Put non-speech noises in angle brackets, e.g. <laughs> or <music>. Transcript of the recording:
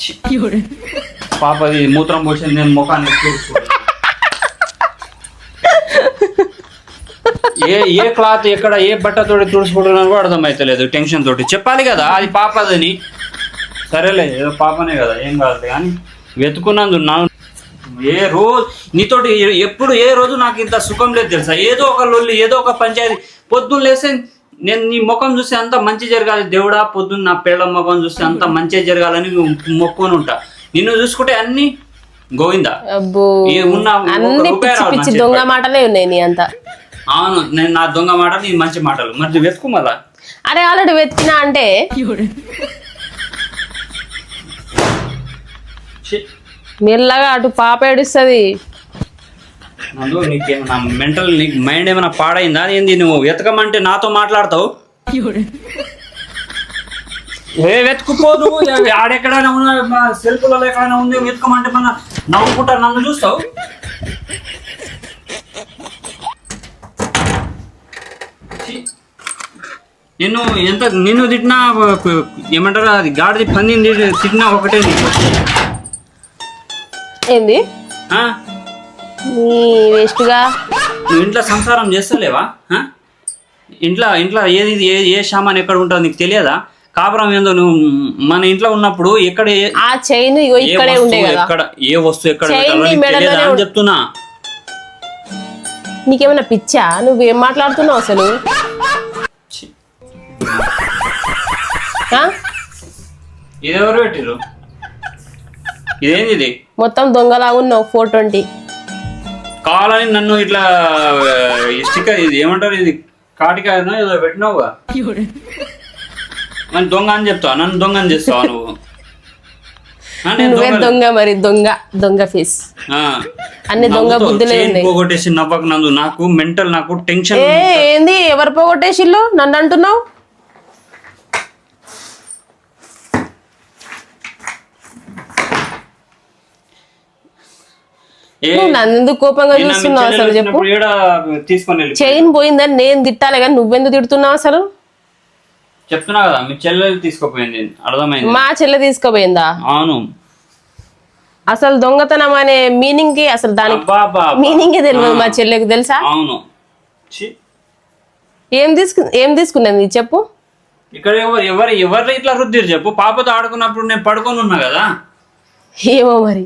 <laughs> పాపది మూత్రం పోసింది నేను ముఖాన్ని ఏ ఏ క్లాత్ ఎక్కడ ఏ బట్టతోటి తుడుచుకుంటున్నాను కూడా అర్థమైతలేదు టెన్షన్ తోటి. చెప్పాలి కదా అది పాపదని. సరేలే ఏదో పాపనే కదా ఏం కాదు కానీ వెతుకున్నందు నా ఏ రోజు నీతోటి ఎప్పుడు ఏ రోజు నాకు ఇంత సుఖం లేదు తెలుసా? ఏదో ఒక లొల్లి ఏదో ఒక పంచాయతీ. పొద్దున్న లేస్తే నేను నీ ముఖం చూస్తే అంత మంచి జరగాలి. దేవుడా పొద్దున్న నా పేళ్ళ ముఖం చూస్తే అంత మంచి జరగాలని మొక్కుని ఉంటా. నిన్ను చూసుకుంటే అన్ని గోవిందా? పిచ్చి. దొంగ మాటలే ఉన్నాయి నీ అంతా. అవును నేను నా దొంగ మాట నీ మంచి మాటలు. మరి వెతుకు మళ్ళా? అరే ఆల్రెడీ వెతికినా అంటే. మెల్లగా అటు పాప ఏడుస్తుంది. నందు నీకేమైనా మెంటల్ నీకు మైండ్ ఏమైనా పాడైందా? ఏంది నువ్వు వెతకమంటే నాతో మాట్లాడతావు? ఏ వెతుకుపోదు ఆడెక్కడైనా ఉన్నా మా సెల్ఫ్లలో ఎక్కడైనా ఉంది వెతకమంటే మన నవ్వుకుంటా నన్ను చూస్తావు. నిన్ను ఎంత నిన్ను తిట్టినా ఏమంటారు అది గాడిది పందింది తిట్టినా ఒకటే నీకు. ఏంది? ఆ? నీ వేస్ట్గా. నువ్వు ఇంట్లో సంసారం చేస్తలేవా? ఇంట్లో ఇంట్లో ఏది ఏ ఏ సామాన్ ఎక్కడ ఉంటుందో నీకు తెలియదా? కాపురం ఏందో నువ్వు మన ఇంట్లో ఉన్నప్పుడు ఎక్కడ ఏ- ఆ చైన్ ఇగో ఏ ఇక్కడే ఉండే వస్తువు కదా. ఎక్కడ ఏ వస్తువు ఎక్కడ చైన్ పెట్టాలో నీ నీకు మెడలోనే తెలియదా అని ఉం- చెప్తున్నా. నీకేమైనా పిచ్చా? నువ్వేం మాట్లాడుతున్నావు అసలు? ఛీ. ఆ? ఇది ఎవరు పెట్టిరు ఇదేంది ఇది? మొత్తం దొంగలాగా ఉన్నావు ఫోర్ ట్వంటీ. కావాలని నన్ను ఇట్లా స్టిక్కర్ ఇది ఏమంటారు ఇది కాటికాయనో ఏదో పెట్టినావుగా? నన్ను దొంగ అని చెప్తావా? నన్ను దొంగ అని చేస్తావా నువ్వు? దొంగ. మరి దొంగ దొంగ ఫేస్ ఆ. అన్ని దొంగ బుద్ధులే పోగొట్టేసి నవ్వకు నందు నాకు మెంటల్ నాకు టెన్షన్ ఏంది? ఎవరు పోగొట్టేసిల్లు? నన్ను అంటున్నావు? నన్ను కోపంగా చూస్తున్నావు అసలు చెప్పు. చైన్ పోయిందని నేను తిట్టాలి కానీ నువ్వెందుకు తిడుతున్నావు అసలు? చెప్తున్నా కదా మీ చెల్లెలు తీసుకుపోయింది అర్థమైంది. మా చెల్లె తీసుకుపోయిందా? అవును. అసలు దొంగతనం అనే మీనింగ్కి అసలు దానికి. మీనింగ్ తెలియదు మా చెల్లెకి తెలుసా? అవును. ఏం తీసుకు ఏం తీసుకున్నది చెప్పు. ఇక్కడ ఎవరు ఎవరు ఎవరు ఇట్లా రుద్దిరు చెప్పు? పాపతో ఆడుకున్నప్పుడు నేను పడుకొని ఉన్నా కదా. ఏమో మరి.